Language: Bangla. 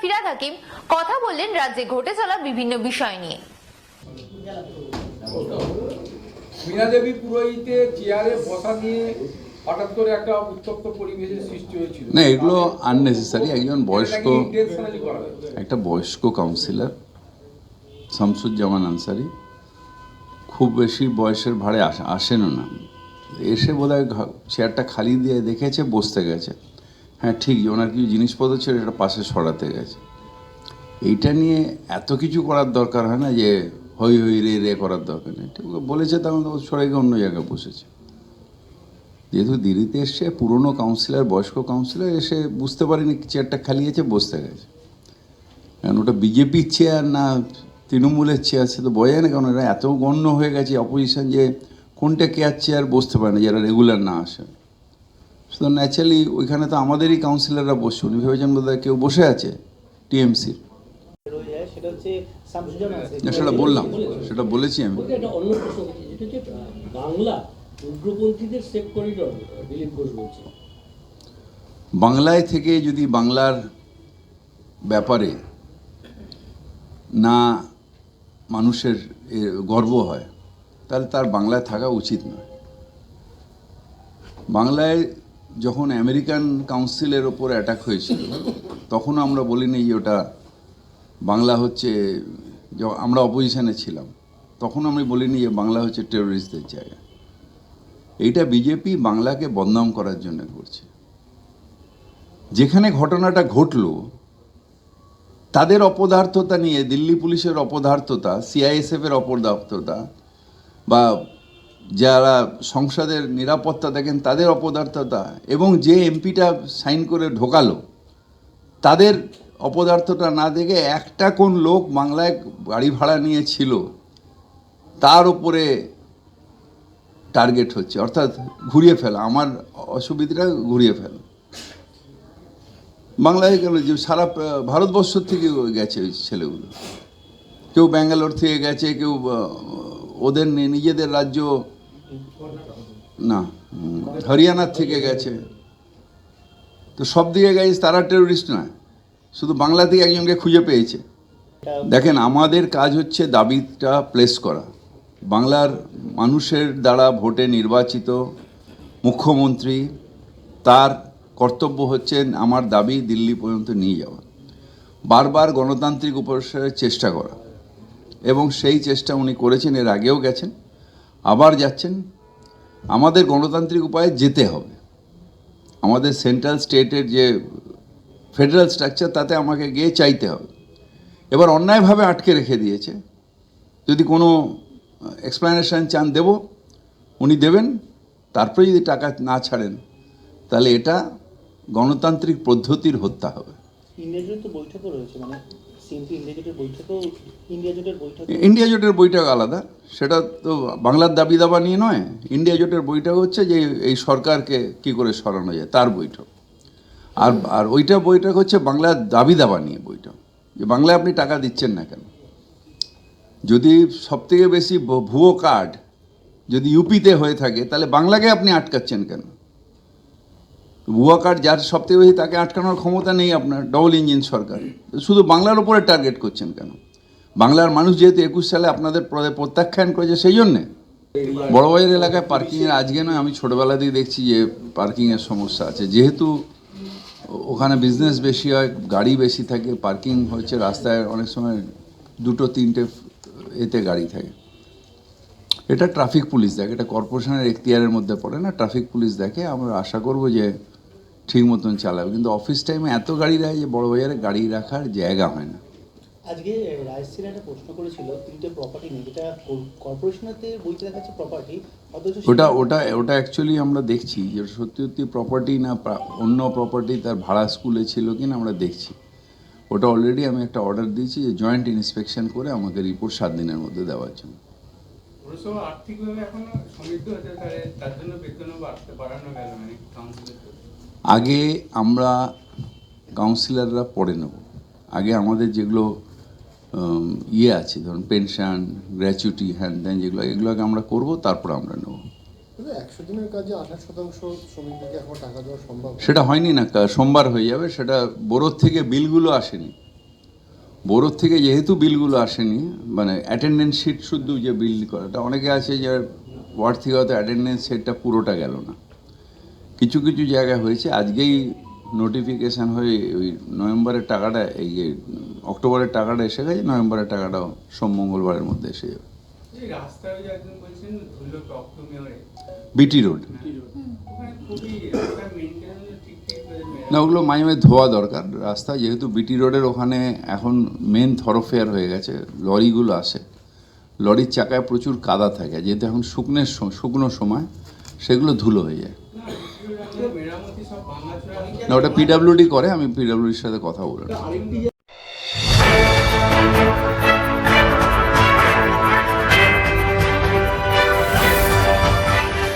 ফিরাদ হাকিম কথা বললেন রাজ্যে ঘটে চলা বিভিন্ন বিষয় নিয়ে। মীনা দেবী পুরোহিতে চেয়ারে বসা নিয়ে হঠাৎ করে একটা উত্তপ্ত পরিবেশের সৃষ্টি হয়েছিল। না এগুলো আননেসেসারি একজন বয়স্ক একটা বয়স্ক কাউন্সিলর শামসুজ্জামান আনসারি। খুব বেশি বয়সের ভাড়ে আসে আসেনও না। এসে বোধহয় চেয়ারটা খালি দিয়ে দেখেছে বসতে গেছে। হ্যাঁ ঠিকই। ওনার কিছু জিনিসপত্র ছিল সেটা পাশে সরাতে গেছে। এইটা নিয়ে এত কিছু করার দরকার হয় না যে হই হই রে রে করার দরকার নেই। ঠিক আছে, বলেছে তখন তো সরে গিয়ে অন্য জায়গায় বসেছে। যেহেতু দিল্লিতে এসছে পুরনো কাউন্সিলর বয়স্ক কাউন্সিলর এসে বুঝতে পারেনি চেয়ারটা খালি আছে বসতে গেছে। কারণ ওটা বিজেপির চেয়ার না তৃণমূলের চেয়ার সে তো বোঝায় না কারণ এরা এত গণ্য হয়ে গেছে অপোজিশন যে কোনটা কেয়ার চেয়ার বসতে পারে না যারা রেগুলার না আসে। সুতরাং ন্যাচারালি ওইখানে তো আমাদেরই কাউন্সিলররা বসছে উনি ভেবেছেন বোধহয় কেউ বসে আছে টিএমসির সেটা বললাম সেটা বলেছি আমি। বাংলা উগ্রপন্থীদের সেফ করিডর দিলীপ ঘোষ বলছে। বাংলায় থেকে যদি বাংলার ব্যাপারে না মানুষের গর্ব হয় তাহলে তার বাংলায় থাকা উচিত নয়। বাংলায় যখন আমেরিকান কাউন্সিলের ওপর অ্যাটাক হয়েছিল তখন আমরা বলিনি যে ওটা বাংলা হচ্ছে আমরা অপোজিশনে ছিলাম। তখন আমি বলিনি যে বাংলা হচ্ছে টেরোরিস্টদের জায়গা। এইটা বিজেপি বাংলাকে বদনাম করার জন্য করছে। যেখানে ঘটনাটা ঘটলো, তাদের অপদার্থতা নিয়ে, দিল্লি পুলিশের অপদার্থতা সিআইএসএফ এর অপদার্থতা বা যারা সংসদের নিরাপত্তা দেখেন, তাদের অপদার্থতা এবং যে এমপিটা সাইন করে ঢোকালো, তাদের অপদার্থটা না দেখে একটা কোন লোক বাংলায় গাড়ি ভাড়া নিয়ে ছিল, তার উপরে টার্গেট হচ্ছে। অর্থাৎ ঘুরিয়ে ফেলা, আমার অসুবিধাটা ঘুরিয়ে ফেলা। বাংলায় গেল যে সারা ভারতবর্ষ থেকে গেছে ওই ছেলেগুলো। কেউ ব্যাঙ্গালোর থেকে গেছে, কেউ ওদের নিজেদের রাজ্য না হরিয়ানার থেকে গেছে। তো সব দিকে গেছে তারা টেরোরিস্ট নয়। শুধু বাংলা থেকে একজনকে খুঁজে পেয়েছে। দেখেন, আমাদের কাজ হচ্ছে দাবিটা প্লেস করা। বাংলার মানুষের দ্বারা ভোটে নির্বাচিত মুখ্যমন্ত্রী, তার কর্তব্য হচ্ছে আমার দাবি দিল্লি পর্যন্ত নিয়ে যাওয়া। বারবার গণতান্ত্রিক উপসরের চেষ্টা করা। এবং সেই চেষ্টা উনি করেছেন, এর আগেও গেছেন। আবার যাচ্ছেন, আমাদের গণতান্ত্রিক উপায়ে যেতে হবে। আমাদের সেন্ট্রাল স্টেটের যে ফেডারেল স্ট্রাকচার, তাতে আমাকে গিয়ে চাইতে হবে। এবার অন্যায়ভাবে আটকে রেখে দিয়েছে। যদি কোনো এক্সপ্লানেশন চান, দেব। উনি দেবেন, তারপরে যদি টাকা না ছাড়েন, তাহলে এটা গণতান্ত্রিক পদ্ধতির হত্যা হবে। ইন্ডিয়া জোটের বৈঠক আলাদা। সেটা তো বাংলার দাবি দাবা নিয়ে নয়। ইন্ডিয়া জোটের বইটা হচ্ছে যে এই সরকারকে কি করে সরানো যায়, তার বৈঠক। আর আর ওইটা বইটা হচ্ছে বাংলার দাবি দাবা নিয়ে বইটা যে বাংলায় আপনি টাকা দিচ্ছেন না কেন? যদি সবথেকে বেশি ভুয়ো কার্ড যদি ইউপিতে হয়ে থাকে, তাহলে বাংলাকে আপনি আটকাচ্ছেন কেন? ভুয়া কার্ড যার সবথেকে বেশি তাকে আটকানোর ক্ষমতা নেই আপনার ডবল ইঞ্জিন সরকার। শুধু বাংলার ওপরে টার্গেট করছেন কেন? বাংলার মানুষ যেহেতু একুশ সালে আপনাদের প্র- প্রত্যাখ্যান করেছে সেই জন্যে। বড়বাজার এলাকায় পার্কিংয়ের আজকে নয়, আমি ছোটোবেলা থেকে দেখছি যে পার্কিংয়ের সমস্যা আছে। যেহেতু ওখানে বিজনেস বেশি হয়, গাড়ি বেশি থাকে পার্কিং হচ্ছে রাস্তায় অনেক সময় দুটো, তিনটে এতে গাড়ি থাকে। এটা ট্রাফিক পুলিশ দেখে, এটা কর্পোরেশনের এখতিয়ারের মধ্যে পড়ে না। ট্রাফিক পুলিশ দেখে আমরা আশা করব যে ঠিক মতন চালাবে। কিন্তু অফিস টাইমে এত গাড়ি রাখে যে বড় বাজারে গাড়ি রাখার জায়গা হয় না। আজকে রাজশ্রী একটা প্রশ্ন করেছিল তিনটে প্রপার্টি নিয়ে যেটা কর্পোরেশনেতে বইতে দেখাচ্ছে প্রপার্টি ওটা ওটা ওটা অ্যাকচুয়ালি আমরা দেখছি যে সত্যি সত্যি প্রপার্টি না অন্য প্রপার্টি তার ভাড়া স্কুলে ছিল কিনা আমরা দেখছি। ওটা অলরেডি আমি একটা অর্ডার দিয়েছি যে জয়েন্ট ইন্সপেকশন করে আমাকে রিপোর্ট সাত দিনের মধ্যে দেওয়ার জন্য। আর্থিকভাবে এখনও সমৃদ্ধ হতে পারে তার জন্য বেতনও বাড়ানো গেল মানে আগে আমরা কাউন্সিলররা পড়ে নেব। আগে আমাদের যেগুলো ইয়ে আছে ধরুন পেনশন গ্র্যাচুইটি হ্যান ত্যান যেগুলো এগুলোকে আমরা করব তারপর আমরা নেব। একশো দিনের কাজে আঠাশ শতাংশ শ্রমিকদেরকে এখন টাকা দেওয়া সম্ভব সেটা হয়নি না সোমবার হয়ে যাবে সেটা বোরোর থেকে বিলগুলো আসেনি। বোরোর থেকে যেহেতু বিলগুলো আসেনি মানে অ্যাটেন্ডেন্স শিট শুদ্ধ যে বিল করাটা অনেকে আছে যে ওয়ার্ড থেকে হয়তো অ্যাটেন্ডেন্স শিটটা পুরোটা গেল না। কিছু কিছু জায়গায় হয়েছে। আজকেই নোটিফিকেশান হয়ে ওই নভেম্বরের টাকাটা এই যে অক্টোবরের টাকাটা এসে গেছে নভেম্বরের টাকাটাও সোম মঙ্গলবারের মধ্যে এসে যাবে। BT road. ঠিক না ওগুলো মাঝে মাঝে ধোয়া দরকার। রাস্তা যেহেতু বিটি রোডের ওখানে এখন মেন থরোফেয়ার হয়ে গেছে লরিগুলো আসে। লরির চাকায় প্রচুর কাদা থাকে। যেহেতু এখন শুকনের শুকনো সময় সেগুলো ধুলো হয়ে যায়। না ওটা পিডাব্লিউডি করে আমি পিডাব্লিউডির সাথে কথা বলে